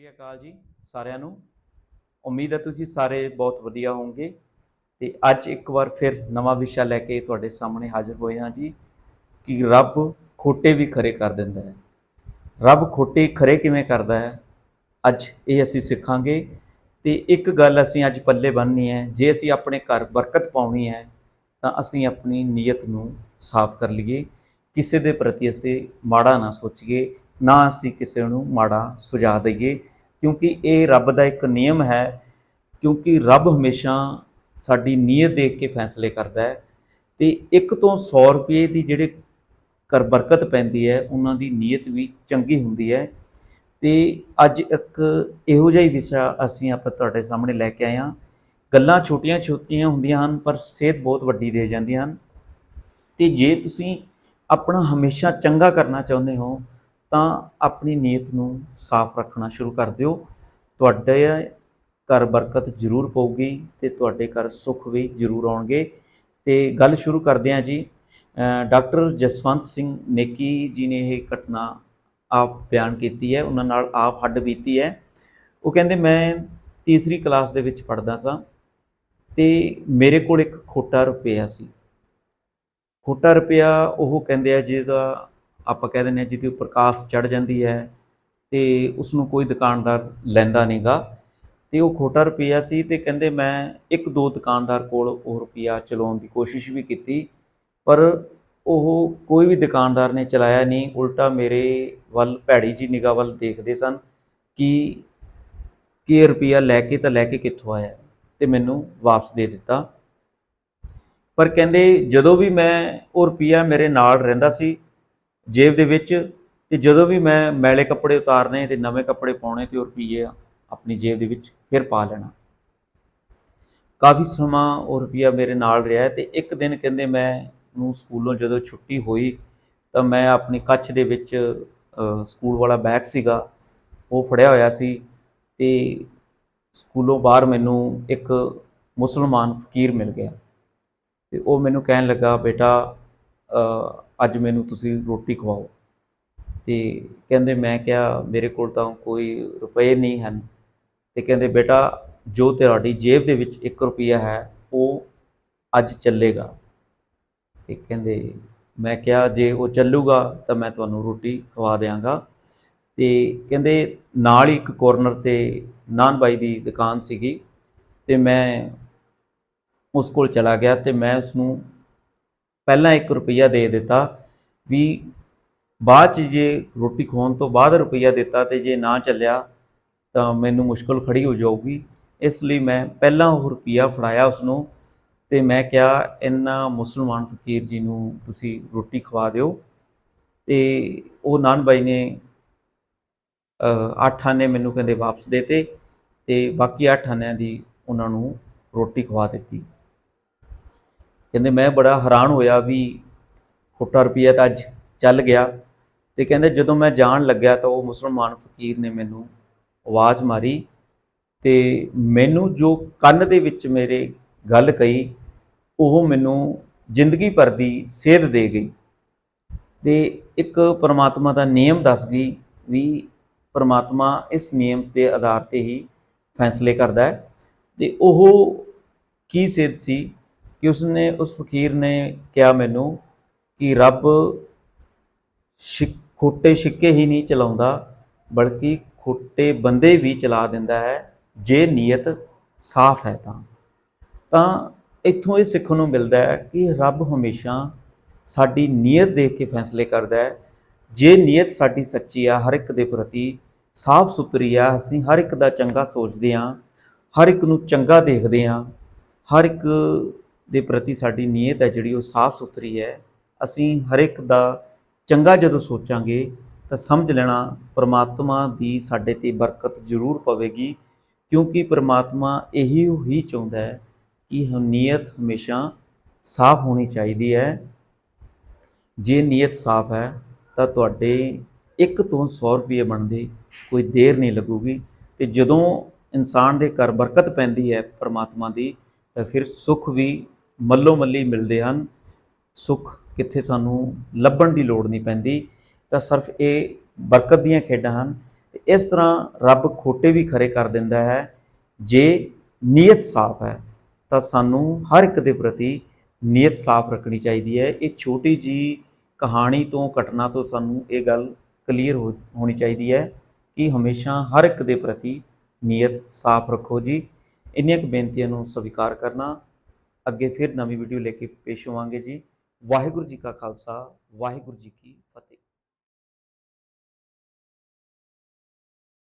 ਸ੍ਰੀ ਅਕਾਲ ਜੀ ਸਾਰਿਆਂ ਨੂੰ। ਉਮੀਦ ਹੈ ਤੁਸੀਂ ਸਾਰੇ ਬਹੁਤ ਵਧੀਆ ਹੋਵੋਗੇ। ਤੇ ਅੱਜ ਇੱਕ ਵਾਰ ਫਿਰ ਨਵਾਂ ਵਿਸ਼ਾ ਲੈ ਕੇ ਤੁਹਾਡੇ ਸਾਹਮਣੇ ਹਾਜ਼ਰ ਹੋਏ ਹਾਂ ਜੀ ਕਿ ਰੱਬ ਖੋਟੇ ਵੀ ਖਰੇ ਕਰ ਦਿੰਦਾ ਹੈ। ਰੱਬ ਖੋਟੇ ਖਰੇ ਕਿਵੇਂ ਕਰਦਾ ਹੈ? ਅੱਜ ਇਹ ਅਸੀਂ ਸਿੱਖਾਂਗੇ। ਤੇ ਇੱਕ ਗੱਲ ਅਸੀਂ ਅੱਜ ਪੱਲੇ ਬੰਨ੍ਹਨੀ ਹੈ, ਜੇ ਅਸੀਂ ਆਪਣੇ ਘਰ ਬਰਕਤ ਪਾਉਣੀ ਹੈ, ਤਾਂ ਅਸੀਂ ਆਪਣੀ ਨੀਅਤ ਨੂੰ ਸਾਫ਼ ਕਰ ਲਈਏ। ਕਿਸੇ ਦੇ ਪ੍ਰਤੀ ਅਸੀਂ ਮਾੜਾ ਨਾ ਸੋਚੀਏ, ਨਾ ਅਸੀਂ ਕਿਸੇ ਨੂੰ ਮਾੜਾ ਸੁਝਾ ਦਈਏ। ਕਿਉਂਕਿ ਇਹ ਰੱਬ ਦਾ ਇੱਕ ਨਿਯਮ ਹੈ, ਕਿਉਂਕਿ ਰੱਬ ਹਮੇਸ਼ਾ ਸਾਡੀ ਨੀਅਤ ਦੇਖ ਕੇ ਫੈਸਲੇ ਕਰਦਾ ਹੈ ਤੇ ਇੱਕ ਤੋਂ 100 ਰੁਪਏ ਦੀ ਜਿਹੜੇ ਕਰ ਬਰਕਤ ਪੈਂਦੀ ਹੈ, ਉਹਨਾਂ ਦੀ ਨੀਅਤ ਵੀ ਚੰਗੀ ਹੁੰਦੀ ਹੈ। ਤੇ ਅੱਜ ਇੱਕ ਇਹੋ ਜਿਹਾ ਹੀ ਵਿਸ਼ਾ ਅਸੀਂ ਆਪਾਂ ਤੁਹਾਡੇ ਸਾਹਮਣੇ ਲੈ ਕੇ ਆਏ ਹਾਂ। ਗੱਲਾਂ ਛੋਟੀਆਂ ਛੋਟੀਆਂ ਹੁੰਦੀਆਂ ਹਨ, ਪਰ ਸਿਹਤ ਬਹੁਤ ਵੱਡੀ ਦੇ ਜਾਂਦੀਆਂ ਹਨ। ਤੇ ਜੇ ਤੁਸੀਂ ਆਪਣਾ ਹਮੇਸ਼ਾ ਚੰਗਾ ਕਰਨਾ ਚਾਹੁੰਦੇ ਹੋ ਤਾਂ ਆਪਣੀ ਨੀਅਤ ਨੂੰ ਸਾਫ਼ ਰੱਖਣਾ ਸ਼ੁਰੂ ਕਰ ਦਿਓ। ਤੁਹਾਡੇ ਘਰ ਬਰਕਤ ਜ਼ਰੂਰ ਪਊਗੀ ਤੇ ਤੁਹਾਡੇ ਘਰ ਸੁੱਖ ਵੀ ਜ਼ਰੂਰ ਆਉਣਗੇ। ਤੇ ਗੱਲ ਸ਼ੁਰੂ ਕਰਦੇ ਹਾਂ ਜੀ। ਡਾਕਟਰ ਜਸਵੰਤ ਸਿੰਘ ਨੇਕੀ ਜੀ ਨੇ ਇਹ ਘਟਨਾ ਆਪ ਬਿਆਨ ਕੀਤੀ ਹੈ। ਉਹਨਾਂ ਨਾਲ ਆਪ ਹੱਡ ਬੀਤੀ ਹੈ। ਉਹ ਕਹਿੰਦੇ, ਮੈਂ ਤੀਸਰੀ ਕਲਾਸ ਦੇ ਵਿੱਚ ਪੜ੍ਹਦਾ ਸਾਂ ਤੇ ਮੇਰੇ ਕੋਲ ਇੱਕ ਖੋਟਾ ਰੁਪਿਆ ਸੀ। ਖੋਟਾ ਰੁਪਿਆ ਉਹ ਕਹਿੰਦੇ ਆ ਜਿਹਦਾ ਆਪਾਂ ਕਹਿ ਦਿੰਦੇ ਆ ਜਿਹਦੇ ਉੱਪਰ ਕਾਸ ਚੜ ਜਾਂਦੀ ਹੈ ਤੇ ਉਸ ਨੂੰ ਕੋਈ ਦੁਕਾਨਦਾਰ ਲੈਂਦਾ ਨਹੀਂਗਾ ਤੇ ਉਹ ਖੋਟਾ ਰੁਪਿਆ ਸੀ ਤੇ ਕਹਿੰਦੇ ਮੈਂ ਇੱਕ ਦੋ ਦੁਕਾਨਦਾਰ ਕੋਲ ਉਹ ਰੁਪਿਆ ਚਲਾਉਣ ਦੀ ਕੋਸ਼ਿਸ਼ ਵੀ ਕੀਤੀ, ਪਰ ਉਹ ਕੋਈ ਵੀ ਦੁਕਾਨਦਾਰ ਨੇ ਚਲਾਇਆ ਨਹੀਂ। ਉਲਟਾ ਮੇਰੇ ਵੱਲ ਭੈੜੀ ਜੀ ਨਿਗਾਹ ਵੱਲ ਦੇਖਦੇ ਸਨ ਕਿ ਕਿ ਰੁਪਿਆ ਲੈ ਕੇ ਤਾਂ ਲੈ ਕੇ ਕਿੱਥੋਂ ਆਇਆ ਤੇ ਮੈਨੂੰ ਵਾਪਸ ਦੇ ਦਿੱਤਾ। ਪਰ ਕਹਿੰਦੇ ਜਦੋਂ ਵੀ ਮੈਂ ਉਹ ਰੁਪਿਆ ਮੇਰੇ ਨਾਲ ਰਹਿੰਦਾ ਸੀ ਜੇਬ ਦੇ ਵਿੱਚ ਤੇ ਜਦੋਂ ਵੀ ਮੈਂ ਮੈਲੇ ਕੱਪੜੇ ਉਤਾਰਨੇ ਤੇ ਨਵੇਂ ਕੱਪੜੇ ਪਾਉਣੇ ਤੇ ਉਹ ਰੁਪਈਏ ਆਪਣੀ ਜੇਬ ਦੇ ਵਿੱਚ ਫਿਰ ਪਾ ਲੈਣਾ। ਕਾਫੀ ਸਮਾਂ ਉਹ ਰੁਪਈਆ ਮੇਰੇ ਨਾਲ ਰਿਹਾ ਤੇ ਇੱਕ ਦਿਨ ਕਹਿੰਦੇ ਮੈਂ ਨੂੰ ਸਕੂਲੋਂ ਜਦੋਂ ਛੁੱਟੀ ਹੋਈ ਤਾਂ ਮੈਂ ਆਪਣੀ ਕੱਛ ਦੇ ਵਿੱਚ ਸਕੂਲ ਵਾਲਾ ਬੈਗ ਸੀਗਾ, ਉਹ ਫੜਿਆ ਹੋਇਆ ਸੀ ਤੇ ਸਕੂਲੋਂ ਬਾਹਰ ਮੈਨੂੰ ਇੱਕ ਮੁਸਲਮਾਨ ਫਕੀਰ ਮਿਲ ਗਿਆ ਤੇ ਉਹ ਮੈਨੂੰ ਕਹਿਣ ਲੱਗਾ, ਬੇਟਾ ਅੱਜ ਮੈਨੂੰ ਤੁਸੀਂ ਰੋਟੀ ਖਵਾਓ। ਤੇ ਕਹਿੰਦੇ ਮੈਂ ਕਿਹਾ, ਮੇਰੇ ਕੋਲ ਤਾਂ ਕੋਈ ਰੁਪਏ ਨਹੀਂ ਹਨ। ਤੇ ਕਹਿੰਦੇ, ਬੇਟਾ, ਜੋ ਤੁਹਾਡੀ ਜੇਬ ਦੇ ਵਿੱਚ 1 ਰੁਪਿਆ ਹੈ, ਉਹ ਅੱਜ ਚੱਲੇਗਾ। ਤੇ ਕਹਿੰਦੇ, ਮੈਂ ਕਿਹਾ, ਜੇ ਉਹ ਚੱਲੂਗਾ, ਤਾਂ ਮੈਂ ਤੁਹਾਨੂੰ ਰੋਟੀ ਖਵਾ ਦੇਵਾਂਗਾ ਤੇ ਕਹਿੰਦੇ, ਨਾਲ ਹੀ ਇੱਕ ਕੋਰਨਰ ਤੇ ਨਾਨ ਬਾਈ ਦੀ ਦੁਕਾਨ ਸੀਗੀ। ਤੇ ਮੈਂ ਉਸ ਕੋਲ ਚਲਾ ਗਿਆ ਤੇ ਮੈਂ ਉਸ ਨੂੰ ਪਹਿਲਾਂ 1 ਰੁਪਿਆ ਦੇ ਦਿੱਤਾ ਵੀ ਬਾਅਦ ਚ ਜੇ ਰੋਟੀ ਖਵਾਉਣ ਤੋਂ ਬਾਅਦ ਰੁਪਈਆ ਦਿੱਤਾ ਤੇ ਜੇ ਨਾ ਚੱਲਿਆ ਤਾਂ ਮੈਨੂੰ ਮੁਸ਼ਕਲ ਖੜੀ ਹੋ ਜਾਊਗੀ। ਇਸ ਲਈ ਮੈਂ ਪਹਿਲਾਂ ਉਹ ਰੁਪਈਆ ਫੜਾਇਆ ਉਸ ਨੂੰ ਤੇ ਮੈਂ ਕਿਹਾ ਇਹਨਾਂ ਮੁਸਲਮਾਨ ਫਕੀਰ ਜੀ ਨੂੰ ਤੁਸੀਂ ਰੋਟੀ ਖਵਾ ਦਿਓ। ਤੇ ਉਹ ਨਾਨ ਬਾਈ ਨੇ ਅੱਠ ਆਨੇ ਮੈਨੂੰ ਕਹਿੰਦੇ ਵਾਪਸ ਦੇਤੇ ਤੇ ਬਾਕੀ ਅੱਠ ਆਨਿਆਂ ਦੀ ਉਹਨਾਂ ਨੂੰ ਰੋਟੀ ਖਵਾ ਦਿੱਤੀ। ਕਹਿੰਦੇ ਮੈਂ ਬੜਾ ਹੈਰਾਨ ਹੋਇਆ ਵੀ ਖੁੱਟਾ ਰੁਪਈਆ ਤਾਂ ਅੱਜ ਚੱਲ ਗਿਆ। ਤੇ ਕਹਿੰਦੇ ਜਦੋਂ ਮੈਂ ਜਾਣ ਲੱਗਿਆ ਤਾਂ ਉਹ ਮੁਸਲਮਾਨ ਫਕੀਰ ਨੇ ਮੈਨੂੰ ਆਵਾਜ਼ ਮਾਰੀ ਤੇ ਮੈਨੂੰ ਜੋ ਕੰਨ ਦੇ ਵਿੱਚ ਮੇਰੇ ਗੱਲ ਕਹੀ, ਉਹ ਮੈਨੂੰ ਜ਼ਿੰਦਗੀ ਭਰ ਦੀ ਸੇਧ ਦੇ ਗਈ। ਤੇ ਇੱਕ ਪਰਮਾਤਮਾ ਦਾ ਨਿਯਮ ਦੱਸ ਗਈ ਵੀ ਪਰਮਾਤਮਾ ਇਸ ਨਿਯਮ ਦੇ ਆਧਾਰ ਤੇ ਹੀ ਫੈਸਲੇ ਕਰਦਾ ਹੈ। ਤੇ ਉਹ ਕੀ ਸੇਧ ਸੀ? ਕਿ ਉਸਨੇ, ਉਸ ਫਕੀਰ ਨੇ ਕਿਹਾ ਮੈਨੂੰ ਕਿ ਰੱਬ ਸ਼ਿ- ਖੋਟੇ ਸਿੱਕੇ ਹੀ ਨਹੀਂ ਚਲਾਉਂਦਾ, ਬਲਕਿ ਖੋਟੇ ਬੰਦੇ ਵੀ ਚਲਾ ਦਿੰਦਾ ਹੈ, ਜੇ ਨੀਅਤ ਸਾਫ਼ ਹੈ ਤਾਂ। ਤਾਂ ਇੱਥੋਂ ਇਹ ਸਿੱਖਣ ਨੂੰ ਮਿਲਦਾ ਹੈ ਕਿ ਰੱਬ ਹਮੇਸ਼ਾ ਸਾਡੀ ਨੀਅਤ ਦੇਖ ਕੇ ਫੈਸਲੇ ਕਰਦਾ ਹੈ। ਜੇ ਨੀਅਤ ਸਾਡੀ ਸੱਚੀ ਆ, ਹਰ ਇੱਕ ਦੇ ਪ੍ਰਤੀ ਸਾਫ਼ ਸੁਥਰੀ ਆ, ਅਸੀਂ ਹਰ ਇੱਕ ਦਾ ਚੰਗਾ ਸੋਚਦੇ ਹਾਂ, ਹਰ ਇੱਕ ਨੂੰ ਚੰਗਾ ਦੇਖਦੇ ਹਾਂ, ਹਰ ਇੱਕ ਦੇ ਪ੍ਰਤੀ ਸਾਡੀ ਨੀਅਤ ਹੈ, ਜਿਹੜੀ ਉਹ ਸਾਫ਼ ਸੁਥਰੀ ਹੈ। ਅਸੀਂ ਹਰ ਇੱਕ ਦਾ ਚੰਗਾ ਜਦੋਂ ਸੋਚਾਂਗੇ, ਤਾਂ ਸਮਝ ਲੈਣਾ ਪ੍ਰਮਾਤਮਾ ਦੀ ਸਾਡੇ ਤੇ ਬਰਕਤ ਜ਼ਰੂਰ ਪਵੇਗੀ, ਕਿਉਂਕਿ ਪ੍ਰਮਾਤਮਾ ਇਹੀ ਹੀ ਚਾਹੁੰਦਾ ਹੈ ਕਿ ਹਮ ਨੀਅਤ ਹਮੇਸ਼ਾ ਸਾਫ਼ ਹੋਣੀ ਚਾਹੀਦੀ ਹੈ। ਜੇ ਨੀਅਤ ਸਾਫ਼ ਹੈ, ਤਾਂ ਤੁਹਾਡੇ ਇੱਕ ਤੋਂ 100 ਰੁਪਏ ਬਣਦੇ ਕੋਈ ਦੇਰ ਨਹੀਂ ਲੱਗੂਗੀ ਤੇ ਜਦੋਂ ਇਨਸਾਨ ਦੇ ਘਰ ਬਰਕਤ ਪੈਂਦੀ ਹੈ ਪਰਮਾਤਮਾ ਦੀ, ਤਾਂ ਫਿਰ ਸੁੱਖ ਵੀ ਮੱਲੋ ਮੱਲੀ ਮਿਲਦੇ ਹਨ। ਸੁੱਖ ਕਿੱਥੇ ਸਾਨੂੰ ਲੱਭਣ ਦੀ ਲੋੜ ਨਹੀਂ ਪੈਂਦੀ। ਤਾਂ ਸਿਰਫ ਇਹ ਬਰਕਤ ਦੀਆਂ ਖੇਡਾਂ ਹਨ। ਤੇ ਇਸ ਤਰ੍ਹਾਂ ਰੱਬ ਖੋਟੇ ਵੀ ਖਰੇ ਕਰ ਦਿੰਦਾ ਹੈ। ਜੇ ਨੀਅਤ ਸਾਫ਼ ਹੈ, ਤਾਂ ਸਾਨੂੰ ਹਰ ਇੱਕ ਦੇ ਪ੍ਰਤੀ ਨੀਅਤ ਸਾਫ਼ ਰੱਖਣੀ ਚਾਹੀਦੀ ਹੈ। ਇਹ ਛੋਟੀ ਜੀ ਕਹਾਣੀ ਤੋਂ, ਘਟਨਾ ਤੋਂ ਸਾਨੂੰ ਇਹ ਗੱਲ ਕਲੀਅਰ ਹੋਣੀ ਚਾਹੀਦੀ ਹੈ ਕਿ ਹਮੇਸ਼ਾ ਹਰ ਇੱਕ ਦੇ ਪ੍ਰਤੀ ਨੀਅਤ ਸਾਫ਼ ਰੱਖੋ ਜੀ। ਇੰਨੀਆਂ ਕੁ ਬੇਨਤੀਆਂ ਨੂੰ ਸਵੀਕਾਰ ਕਰਨਾ ਅੱਗੇ ਫਿਰ ਨਵੀਂ ਵੀਡੀਓ ਲੈ ਕੇ ਪੇਸ਼ ਹੋਵਾਂਗੇ ਜੀ। ਵਾਹਿਗੁਰੂ ਜੀ ਕਾ ਖਾਲਸਾ, ਵਾਹਿਗੁਰੂ ਜੀ ਕੀ ਫਤਿਹ।